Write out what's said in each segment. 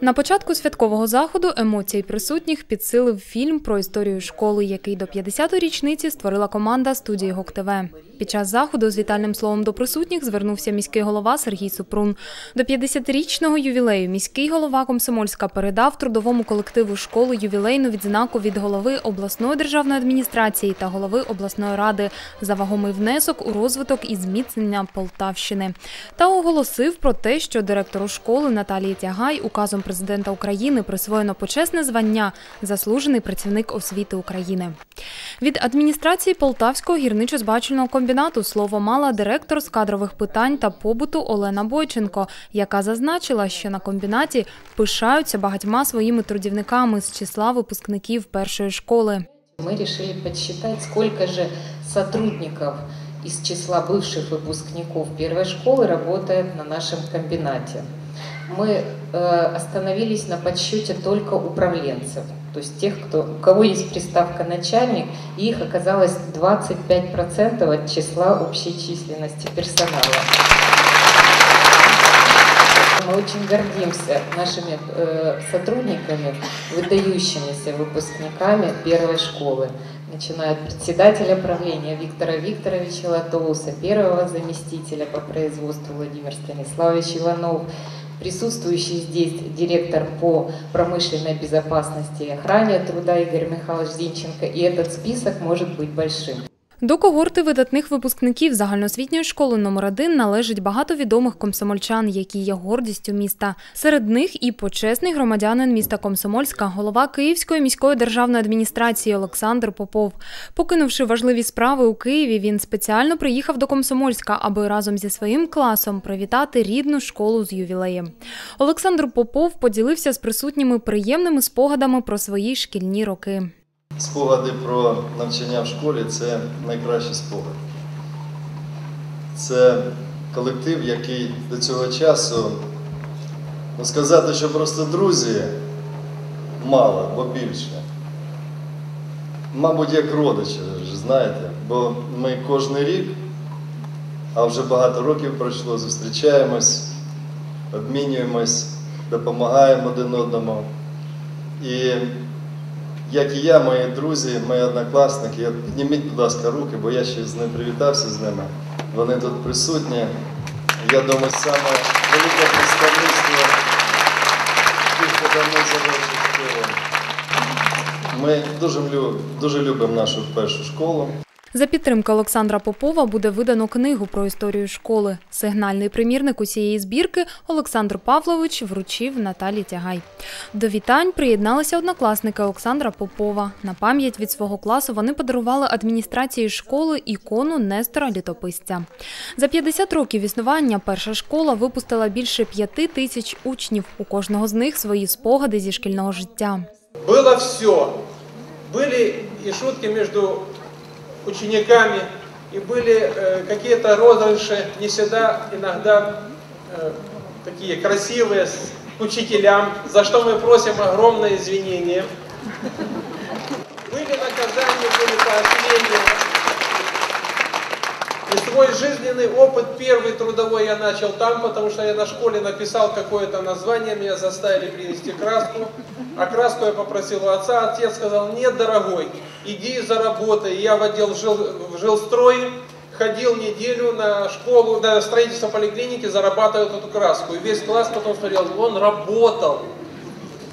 На початку святкового заходу емоції присутніх підсилив фільм про історію школи, який до 50-ї річниці створила команда студії Гок ТВ. Під час заходу з вітальним словом до присутніх звернувся міський голова Сергій Супрун. До 50-річного ювілею міський голова Комсомольська передав трудовому колективу школи ювілейну відзнаку від голови обласної державної адміністрації та голови обласної ради за вагомий внесок у розвиток і зміцнення Полтавщини. Та оголосив про те, що директору школи Наталії Тягай указом президента України присвоєно почесне звання заслужений працівник освіти України. Від адміністрації Полтавського гірничо-збагачувального комбінату слово мала директор з кадрових питань та побуту Олена Бойченко, яка зазначила, що на комбінаті пишаються багатьма своїми трудівниками з числа випускників першої школи. Мы решили подсчитать, сколько же сотрудников из числа бывших выпускников первой школы работает на нашем комбинате. Мы э, остановились на подсчете только управленцев, то есть тех, кто, у кого есть приставка начальник, и их оказалось 25% от числа общей численности персонала. Мы очень гордимся нашими э, сотрудниками, выдающимися выпускниками первой школы, начиная от председателя правления Виктора Викторовича Латоуса, первого заместителя по производству Владимир Станиславович Иванов, присутствующий здесь директор по промышленной безопасности и охране труда Игорь Михайлович Зинченко, и этот список может быть большим. До когорти видатних випускників загальноосвітньої школи номер 1 належить багато відомих комсомольчан, які є гордістю міста. Серед них і почесний громадянин міста Комсомольська, голова Київської міської державної адміністрації Олександр Попов. Покинувши важливі справи у Києві, він спеціально приїхав до Комсомольська, аби разом зі своїм класом привітати рідну школу з ювілеєм. Олександр Попов поділився з присутніми приємними спогадами про свої шкільні роки. Спогади про навчання в школі це найкращий спогад. Це колектив, який до цього часу, ну сказати, що просто друзі мало, бо більше. Мабуть, як родичі, знаєте, бо ми кожен рік, а вже багато років пройшло, зустрічаємось, обмінюємось, допомагаємо один одному. І як і я, мої друзі, мої однокласники, підніміть, будь ласка, руки, бо я ще з ним привітався з ними. Вони тут присутні. Я думаю, саме велике представництво тих, хто давно завершив школу. Ми дуже любимо нашу першу школу. За підтримки Олександра Попова буде видано книгу про історію школи. Сигнальний примірник усієї збірки Олександр Павлович вручив Наталі Тягай. До вітань приєдналися однокласники Олександра Попова. На пам'ять від свого класу вони подарували адміністрації школи ікону Нестора Літописця. За 50 років існування перша школа випустила більше п'яти тисяч учнів. У кожного з них свої спогади зі шкільного життя. Было все. Были и шутки между учениками, и были э, какие-то розыгрыши, не всегда, иногда э, такие красивые, с учителям, за что мы просим огромное извинение. Были наказания, были поощрения. Свой жизненный опыт, первый трудовой я начал там, потому что я на школе написал какое-то название, меня заставили принести краску. А краску я попросил у отца, отец сказал, нет, дорогой, иди заработай. Я в отдел жил, в жилстрое, ходил неделю на школу, на строительство поликлиники, зарабатывал эту краску. И весь класс потом смотрел, он работал.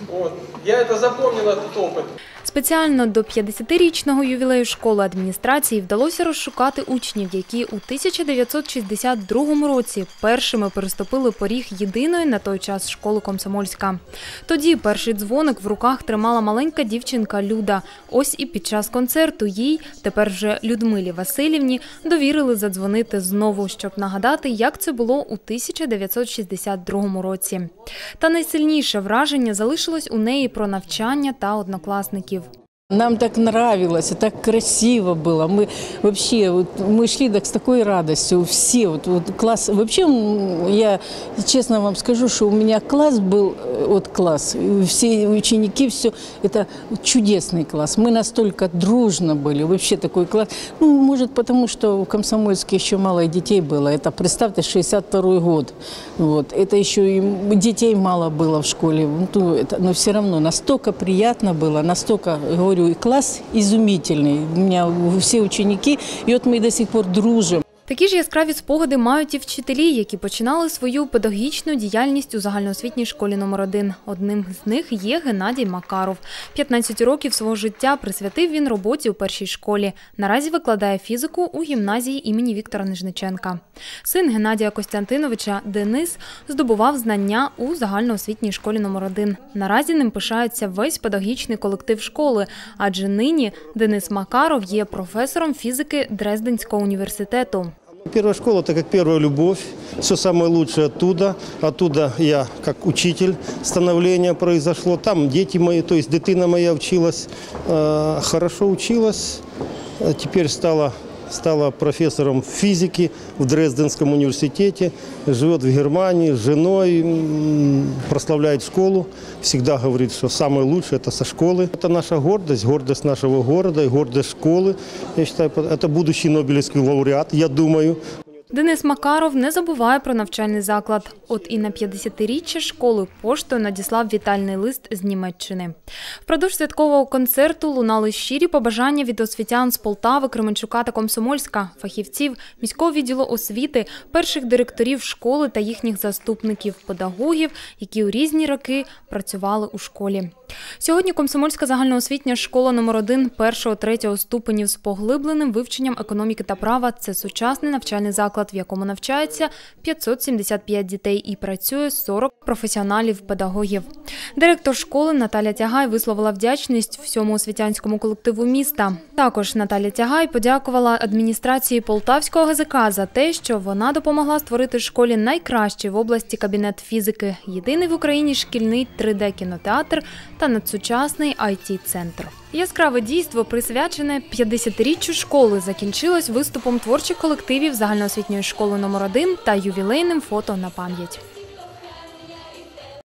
Вот. Я это запомнил, этот опыт. Спеціально до 50-річного ювілею школи адміністрації вдалося розшукати учнів, які у 1962 році першими переступили поріг єдиної на той час школи Комсомольська. Тоді перший дзвоник в руках тримала маленька дівчинка Люда. Ось і під час концерту їй, тепер вже Людмилі Васильівні, довірили задзвонити знову, щоб нагадати, як це було у 1962 році. Та найсильніше враження залишилось у неї про навчання та однокласників. Нам так нравилось, так красиво было. Мы вообще, вот, мы шли так с такой радостью, все, вот, вот класс. Вообще, я честно вам скажу, что у меня класс был, э, вот класс, все ученики, все, это чудесный класс. Мы настолько дружно были, вообще такой класс. Ну, может, потому что в Комсомольске еще мало детей было. Это, представьте, 62 год. Вот. Это еще и детей мало было в школе. Ну, это, но все равно настолько приятно было, настолько, говорю, и класс изумительный. У меня все ученики, и вот мы до сих пор дружим. Такі ж яскраві спогади мають і вчителі, які починали свою педагогічну діяльність у загальноосвітній школі номер 1 Одним з них є Геннадій Макаров. 15 років свого життя присвятив він роботі у першій школі. Наразі викладає фізику у гімназії імені Віктора Нижниченка. Син Геннадія Костянтиновича Денис здобував знання у загальноосвітній школі номер 1 Наразі ним пишається весь педагогічний колектив школи, адже нині Денис Макаров є професором фізики Дрезденського університету. Первая школа – это как первая любовь, все самое лучшее оттуда. Оттуда я, как учитель, становление произошло. Там дети мои, то есть дитина моя училась, э, хорошо училась. Э, Теперь стала, стала профессором физики в Дрезденском университете. Живет в Германии с женой, м, прославляет школу. Всегда говорит, что самое лучшее – это со школы. Это наша гордость, гордость нашего города и гордость школы. Я считаю, это будущий Нобелевский лауреат, я думаю. Денис Макаров не забуває про навчальний заклад. От і на 50-річчя школи поштою надіслав вітальний лист з Німеччини. Впродовж святкового концерту лунали щирі побажання від освітян з Полтави, Кременчука та Комсомольська, фахівців міського відділу освіти, перших директорів школи та їхніх заступників, педагогів, які у різні роки працювали у школі. Сьогодні Комсомольська загальноосвітня школа номер 1 першого-третього ступенів з поглибленим вивченням економіки та права – це сучасний навчальний заклад, в якому навчається 575 дітей і працює 40 професіоналів-педагогів. Директор школи Наталя Тягай висловила вдячність всьому освітянському колективу міста. Також Наталя Тягай подякувала адміністрації Полтавського ГЗК за те, що вона допомогла створити школі найкращий в області кабінет фізики, єдиний в Україні шкільний 3D-кінотеатр та надсучасний IT-центр. Яскраве дійство, присвячене 50-річчю школи, закінчилось виступом творчих колективів загальноосвітньої школи номер 1 та ювілейним фото на пам'ять.